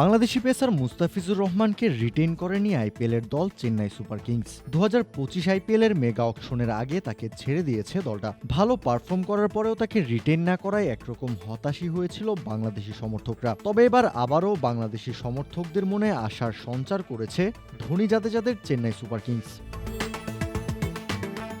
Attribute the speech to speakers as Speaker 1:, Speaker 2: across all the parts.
Speaker 1: Bangladeshi pacer Mustafizur রহমানকে written করেনি আইপিএলের দল চেন্নাই সুপার কিংস। দু হাজার পঁচিশ আইপিএলের মেগা অকশনের আগে তাকে ছেড়ে দিয়েছে দলটা। ভালো পারফর্ম করার পরেও তাকে রিটেন না করায় একরকম হতাশই হয়েছিল বাংলাদেশি সমর্থকরা। তবে এবার আবারও বাংলাদেশি সমর্থকদের মনে আশার সঞ্চার করেছে ধোনি যাদের চেন্নাই সুপার কিংস।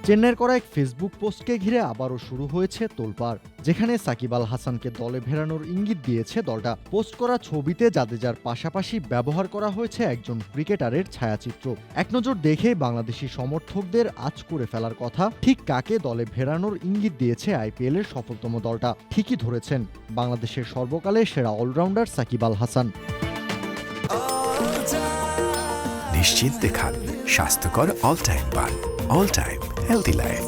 Speaker 1: চেন্নাইয়ের করা এক ফেসবুক পোস্টকে ঘিরে আবারও শুরু হয়েছে তোলপাড়, যেখানে সাকিব আল হাসানকে দলে ফেরানোর ইঙ্গিত দিয়েছে দলটা। পোস্ট করা ছবিতে জাদেজার পাশাপাশি ব্যবহার করা হয়েছে একজন ক্রিকেটারের ছায়াচিত্র। এক নজর দেখে বাংলাদেশি সমর্থকদের আজ করে ফেলার কথা, ঠিক কাকে দলে ফেরানোর ইঙ্গিত দিয়েছে আইপিএল এর সফলতম দলটা, ঠিকই ধরেছেন বাংলাদেশের সর্বকালের সেরা অলরাউন্ডার সাকিব আল হাসান।
Speaker 2: নিশ্চিন্তে খান, স্বাস্থ্যকর অল টাইম পান অল টাইম হেলদি লাইফ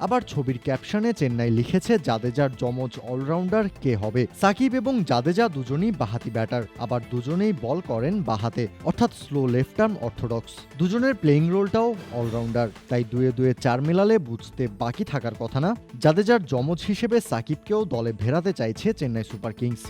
Speaker 1: আবার ছবির ক্যাপশনে চেন্নাই লিখেছে, জাদেজার যমজ অলরাউন্ডার কে হবে? সাকিব এবং জাদেজা দুজনেই বাহাতি ব্যাটার, আবার দুজনেই বল করেন বাহাতে, অর্থাৎ স্লো লেফট আর্ম অর্থোডক্স। দুজনের প্লেইং রোলটাও অলরাউন্ডার, তাই দুয়ে দুয়ে চার মেলালে বুঝতে বাকি থাকার কথা না। জাদেজার যমজ হিসেবে সাকিবকেও দলে ভেরাতে চাইছে চেন্নাই সুপার কিংস।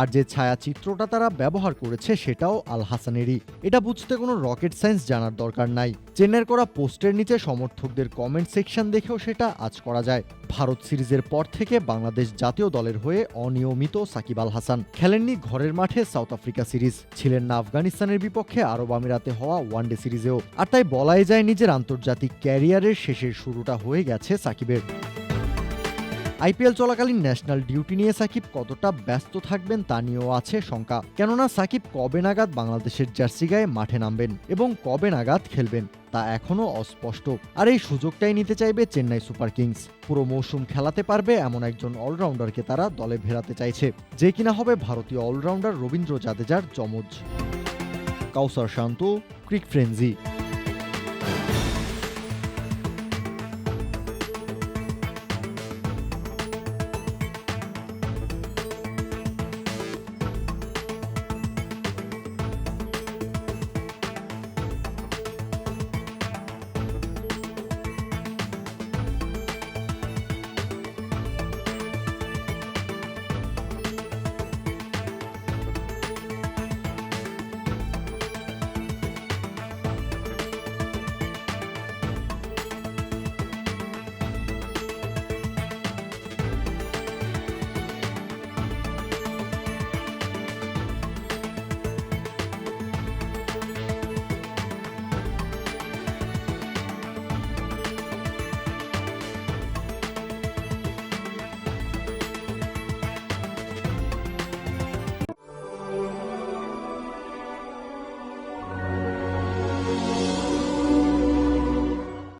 Speaker 1: আর যে ছায়াচিত্রটা তারা ব্যবহার করেছে সেটাও আল হাসানেরই। এটা বুঝতে কোনো রকেট সায়েন্স জানার দরকার নাই। চেন্নাইয়ের করা পোস্টের নিচে সমর্থকদের কমেন্ট সেকশন দেখেও সেটা আজ করা যায়। ভারত সিরিজের পর থেকে বাংলাদেশ জাতীয় দলের হয়ে অনিয়মিত সাকিব আল হাসান। খেলেননি ঘরের মাঠে সাউথ আফ্রিকা সিরিজ। ছিলেন না আফগানিস্তানের বিপক্ষে আরব আমিরাতে হওয়া ওয়ানডে সিরিজেও। আর তাই বলাই যায় নিজের আন্তর্জাতিক ক্যারিয়ারের শেষের শুরুটা হয়ে গেছে সাকিবের। আইপিএল চলাকালীন ন্যাশনাল ডিউটি নিয়ে সাকিব কতটা ব্যস্ত থাকবেন তা নিয়েও আছে শঙ্কা। কেননা সাকিব কবে নাগাদ বাংলাদেশের জার্সি গায়ে মাঠে নামবেন এবং কবে নাগাদ খেলবেন, তা এখনও অস্পষ্ট। আর এই সুযোগটাই নিতে চাইবে চেন্নাই সুপার কিংস। পুরো মৌসুম খেলাতে পারবে এমন একজন অলরাউন্ডারকে তারা দলে ভেরাতে চাইছে, যে কিনা হবে ভারতীয় অলরাউন্ডার রবীন্দ্র জাদেজার যমজ। কাউসার শান্ত, ক্রিক ফ্রেন্জি